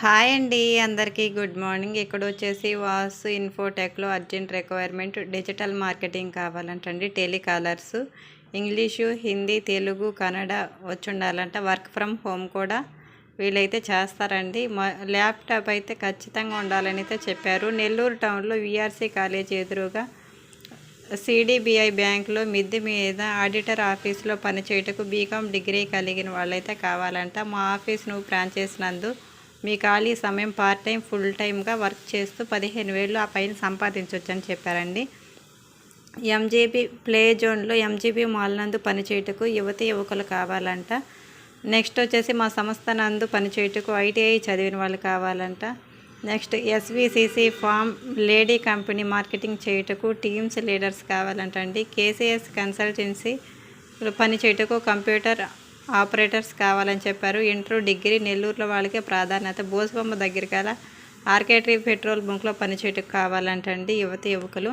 Hi అండి అందరికీ. Good morning. ఇక్కడ వచ్చేసి వాసు ఇన్ఫోటెక్లో అర్జెంట్ రిక్వైర్మెంట్ డిజిటల్ మార్కెటింగ్ కావాలంటండి. టెలికాలర్స్ ఇంగ్లీషు హిందీ తెలుగు కన్నడ వచ్చి ఉండాలంట వర్క్ ఫ్రమ్ హోమ్ కూడా వీళ్ళైతే చేస్తారండి. ల్యాప్టాప్ అయితే ఖచ్చితంగా ఉండాలని అయితే చెప్పారు. నెల్లూరు టౌన్లో విఆర్సీ కాలేజ్ ఎదురుగా సిడిబిఐ బ్యాంకులో మిద్దె మీద ఆడిటర్ ఆఫీస్లో పనిచేయటకు బీకామ్ డిగ్రీ కలిగిన వాళ్ళైతే కావాలంట. మా ఆఫీస్ నువ్వు బ్రాంచెస్ నందు మీ ఖాళీ సమయం పార్ట్ టైం ఫుల్ టైమ్గా వర్క్ చేస్తూ పదిహేను వేలు ఆ పైన సంపాదించవచ్చు అని చెప్పారండి ఎంజీబీ ప్లే జోన్లో ఎంజీబీ మాల్ నందు పనిచేయటకు యువతి యువకులు కావాలంట. నెక్స్ట్ వచ్చేసి మా సంస్థ నందు పనిచేయటకు ఐటీఐ చదివిన వాళ్ళు కావాలంట. Next SVCC farm lady company marketing చేయుటకు టీమ్స్ లీడర్స్ కావాలంటండి. కేసీఎస్ కన్సల్టెన్సీ పని చేయుటకు కంప్యూటర్ ఆపరేటర్స్ కావాలని చెప్పారు. ఇంటర్ డిగ్రీ నెల్లూరులో వాళ్ళకే ప్రాధాన్యత. బోసుబొమ్మ దగ్గర గల ఆర్కేటరీ పెట్రోల్ బంక్లో పనిచేయటం కావాలంటండి యువతి యువకులు.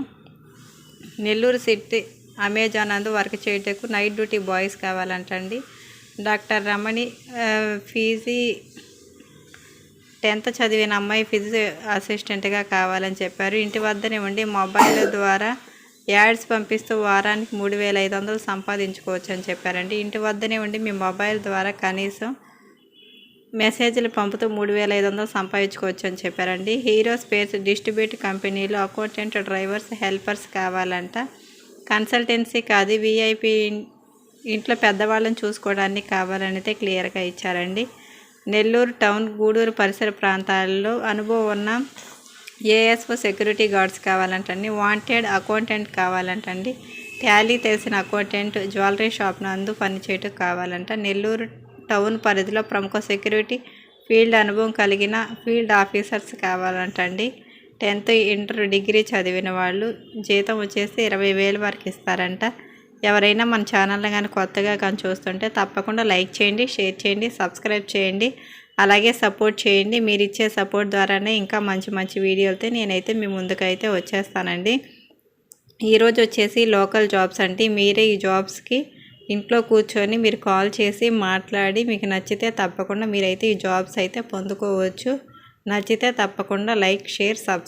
నెల్లూరు సిటీ అమెజాన్ అందు వర్క్ చేయటకు నైట్ డ్యూటీ బాయ్స్ కావాలంటండి. డాక్టర్ రమణి ఫీజీ టెన్త్ చదివిన అమ్మాయి ఫిజిక్స్ అసిస్టెంట్గా కావాలని చెప్పారు. ఇంటి వద్దనే ఉండి మొబైల్ ద్వారా యాడ్స్ పంపిస్తూ వారానికి మూడు వేల ఐదు వందలు సంపాదించుకోవచ్చు అని చెప్పారండి. ఇంటి వద్దనే ఉండి మీ మొబైల్ ద్వారా కనీసం మెసేజ్లు పంపుతూ మూడు వేల ఐదు వందలు సంపాదించుకోవచ్చు అని చెప్పారండి. హీరో స్పేస్ డిస్ట్రిబ్యూట్ కంపెనీలో అకౌంటెంట్ డ్రైవర్స్ హెల్పర్స్ కావాలంట. కన్సల్టెన్సీ కాదు విఐపి ఇంట్లో పెద్దవాళ్ళని చూసుకోవడానికి కావాలని అయితే క్లియర్గా ఇచ్చారండి. నెల్లూరు టౌన్ గూడూరు పరిసర ప్రాంతాల్లో అనుభవం ఉన్న ఏఎస్ఓ సెక్యూరిటీ గార్డ్స్ కావాలంటండి వాంటెడ్ అకౌంటెంట్ కావాలంటండి ట్యాలీ తెలిసిన అకౌంటెంట్ జ్యువెలరీ షాప్ నందు పనిచేయటం కావాలంట. నెల్లూరు టౌన్ పరిధిలో ప్రముఖ సెక్యూరిటీ ఫీల్డ్ అనుభవం కలిగిన ఫీల్డ్ ఆఫీసర్స్ కావాలంటండి. టెన్త్ ఇంటర్ డిగ్రీ చదివిన వాళ్ళు జీతం వచ్చేసి ఇరవై వేలు వరకు ఇస్తారంట. ఎవరైనా మన ఛానల్ని కానీ కొత్తగా కానీ చూస్తుంటే తప్పకుండా లైక్ చేయండి షేర్ చేయండి సబ్స్క్రైబ్ చేయండి. అలాగే సపోర్ట్ చేయండి. మీరు ఇచ్చే సపోర్ట్ ద్వారానే ఇంకా మంచి మంచి వీడియోలతో నేనైతే మీ ముందుకైతే వచ్చేస్తానండి. ఈరోజు వచ్చేసి లోకల్ జాబ్స్ అంటే మీరే ఈ జాబ్స్కి ఇంట్లో కూర్చొని మీరు కాల్ చేసి మాట్లాడి మీకు నచ్చితే తప్పకుండా మీరైతే ఈ జాబ్స్ అయితే పొందుకోవచ్చు. నచ్చితే తప్పకుండా లైక్ షేర్ సబ్స్క్రైబ్